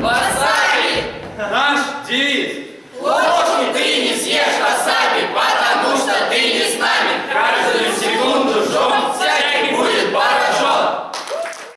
Варсаві! Наш девіз! Ложки ти!